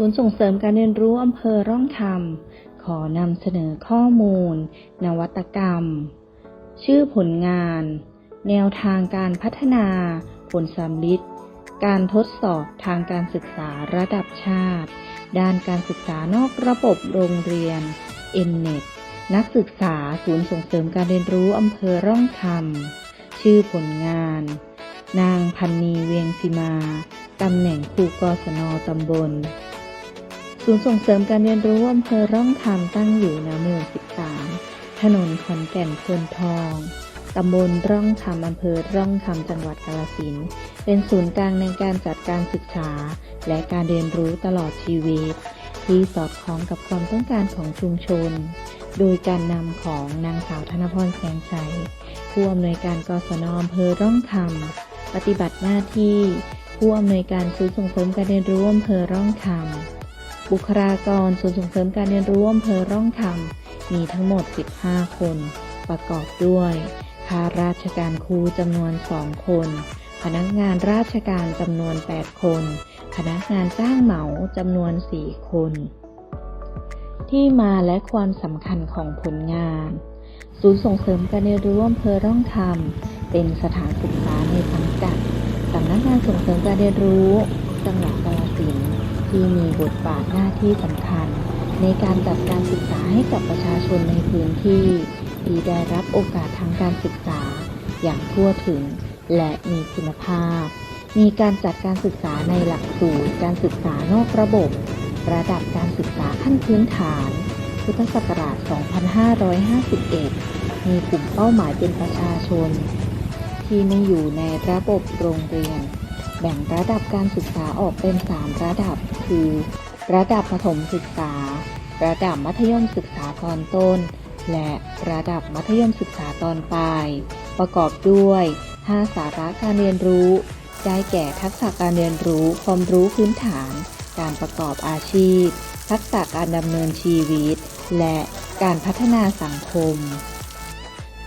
ศูนย์ส่งเสริมการเรียนรู้อำเภอร่องคำขอนำเสนอข้อมูล นวัตกรรม ชื่อผลงาน แนวทางการพัฒนา ผลสำลิดการทดสอบทางการศึกษาระดับชาติ ด้านการศึกษานอกระบบโรงเรียน n n e t นักศึกษาศูนย์ส่งเสริมการเรียนรู้อำเภอร่องคำชื่อผลงาน นางพันนีเวียงสิมา ตำแหน่งครูกศนตำบล ศูนย์ส่งเสริมการเรียนรู้อำเภอร่องคำตั้งอยู่ณหมู่13 ถนนขอนแก่นโพนทอง ตำบลร่องคำอำเภอร่องคำจังหวัดกาฬสินเป็นศูนย์กลางในการจัดการศึกษา และการเรียนรู้ตลอดชีวิต ที่สอดคล้องกับความต้องการของชุมชน โดยการนำของนางสาวธนพรแสงใสผู้อำนวยการกศนอำเภอร่องคำปฏิบัติหน้าที่ผู้อำนวยการศูนย์ส่งเสริมการเรียนรู้อำเภอร่องคำ บุคลากรศูนย์ส่งเสริมการเรียนรู้อำเภอร่องคำมีทั้งหมด 15 คน ประกอบด้วยข้าราชการครูจำนวน 2 คน พนักงานราชการจำนวน 8 คน พนักงานจ้างเหมาจำนวน 4 คน ที่มาและความสำคัญของผลงาน ศูนย์ส่งเสริมการเรียนรู้อำเภอร่องคำเป็นสถานศึกษาในสังกัดสำนักงานส่งเสริมการเรียนรู้จังหวัดกาฬสินธุ์ ที่มีบทบาทหน้าที่สำคัญ ในการจัดการศึกษาให้กับประชาชนในพื้นที่ ที่ได้รับโอกาสทางการศึกษา อย่างทั่วถึง และมีคุณภาพ มีการจัดการศึกษาในหลักสูตรการศึกษานอกระบบ ระดับการศึกษาขั้นพื้นฐาน พุทธศักราช 2551 มีกลุ่มเป้าหมายเป็นประชาชน ที่ไม่อยู่ในระบบโรงเรียน แบ่งระดับการศึกษาออกเป็น 3 ระดับ คือ ระดับประถมศึกษา ระดับมัธยมศึกษาตอนต้น และระดับมัธยมศึกษาตอนปลาย ประกอบด้วย 5 สาระการเรียนรู้ ได้แก่ทักษะการเรียนรู้ ความรู้พื้นฐาน การประกอบอาชีพ ทักษะการดำเนินชีวิต และการพัฒนาสังคม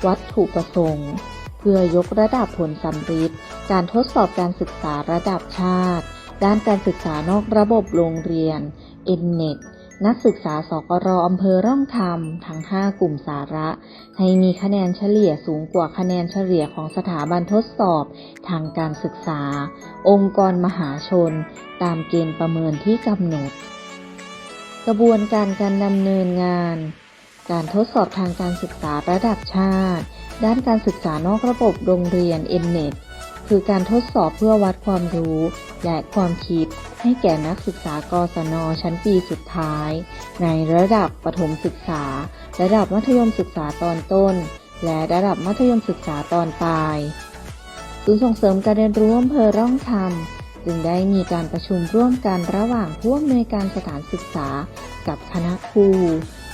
วัตถุประสงค์ เพื่อยกระดับผลสำฤทธิ์การทดสอบการศึกษาระดับชาติ ด้านการศึกษานอกระบบโรงเรียน n n e t นักศึกษาสกรอำเภอร่องคำทั้ง 5 กลุ่มสาระ ให้มีคะแนนเฉลี่ยสูงกว่าคะแนนเฉลี่ยของสถาบันทดสอบทางการศึกษา องค์กรมหาชน ตามเกณฑ์ประเมินที่กำหนด กระบวนการการดำเนินงาน การทดสอบทางการศึกษาระดับชาติ ด้านการศึกษานอกระบบโรงเรียน n n e t คือการทดสอบเพื่อวัดความรู้และความคิดให้แก่นักศึกษากศน ชั้นปีสุดท้าย ในระดับประถมศึกษา ระดับมัธยมศึกษาตอนต้น และระดับมัธยมศึกษาตอนปลายศูนย์ส่งเสริมการเรียนรู้อำเภอร่องคำจึงได้มีการประชุมร่วมกันระหว่างผู้อำนวยการสถานศึกษา กับคณะครู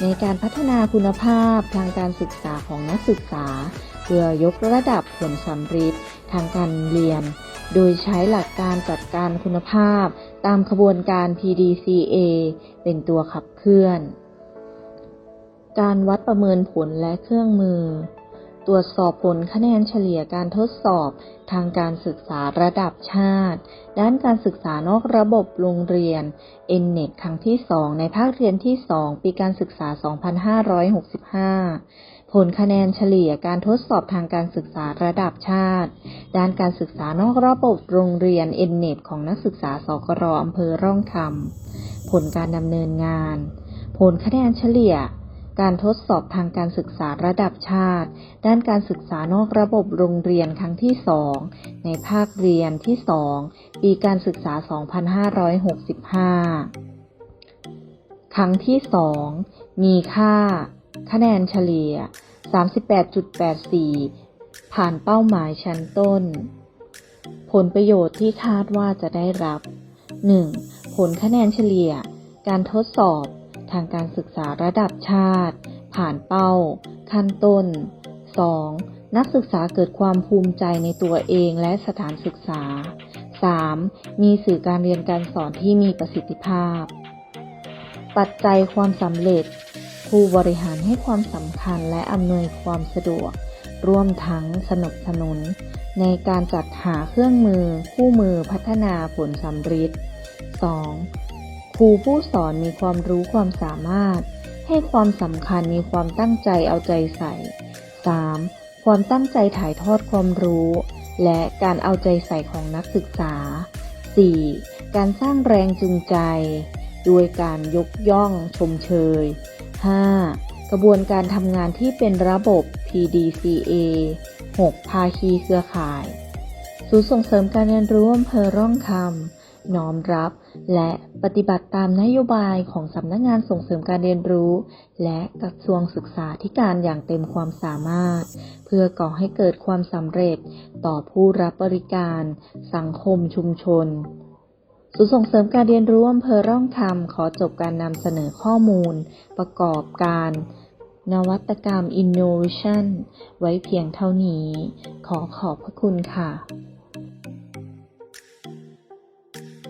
ในการพัฒนาคุณภาพทางการศึกษาของนักศึกษา เพื่อยกระดับผลสำฤทธิ์ทางการเรียน โดยใช้หลักการจัดการคุณภาพ ตามขบวนการ PDCA เป็นตัวขับเคลื่อน การวัดประเมินผลและเครื่องมือ ตรวจสอบผลคะแนนเฉลี่ยการทดสอบทางการศึกษาระดับชาติ ด้านการศึกษานอกระบบโรงเรียน n n e t ครั้งที่ 2 ในภาคเรียนที่ 2 ปีการศึกษา 2565 ผลคะแนนเฉลี่ยการทดสอบทางการศึกษาระดับชาติ ด้านการศึกษานอกระบบโรงเรียน n n e t ของนักศึกษาสกรอำเภอร่องคำผลการดำเนินงาน ผลคะแนนเฉลี่ย การทดสอบทางการศึกษาระดับชาติ ด้านการศึกษานอกระบบโรงเรียนครั้งที่ 2 ในภาคเรียนที่ 2 ปีการศึกษา 2565 ครั้งที่ 2 มีค่า คะแนนเฉลี่ย 38.84 ผ่านเป้าหมายชั้นต้น ผลประโยชน์ที่คาดว่าจะได้รับ 1. ผลคะแนนเฉลี่ย การทดสอบ ทางการศึกษาระดับชาติ ผ่านเป้า ขั้นต้น 2. นักศึกษาเกิดความภูมิใจในตัวเองและสถานศึกษา 3. มีสื่อการเรียนการสอนที่มีประสิทธิภาพ ปัจจัยความสำเร็จ ผู้บริหารให้ความสำคัญและอำนวยความสะดวก ร่วมทั้งสนับสนุน ในการจัดหาเครื่องมือ คู่มือพัฒนาผลสำฤทธิ์ 2. ครูผู้สอนมีความรู้ความสามารถ ให้ความสำคัญมีความตั้งใจเอาใจใส่ 3. ความตั้งใจถ่ายทอดความรู้ และการเอาใจใส่ของนักศึกษา 4. การสร้างแรงจูงใจด้วยการยกย่องชมเชย 5. กระบวนการทำงานที่เป็นระบบ PDCA 6. ภาคีเครือข่าย ศูนย์ส่งเสริมการเรียนรู้อำเภอร่องคำ น้อมรับ และปฏิบัติตามนโยบายของสำนักงานส่งเสริมการเรียนรู้ และกระทรวงศึกษาธิการอย่างเต็มความสามารถ เพื่อก่อให้เกิดความสำเร็จต่อผู้รับบริการ สังคมชุมชนศูนย์ส่งเสริมการเรียนรู้อำเภอร่องคำขอจบการนำเสนอข้อมูล ประกอบการ นวัตกรรม Innovation ไว้เพียงเท่านี้ ขอขอบพระคุณค่ะ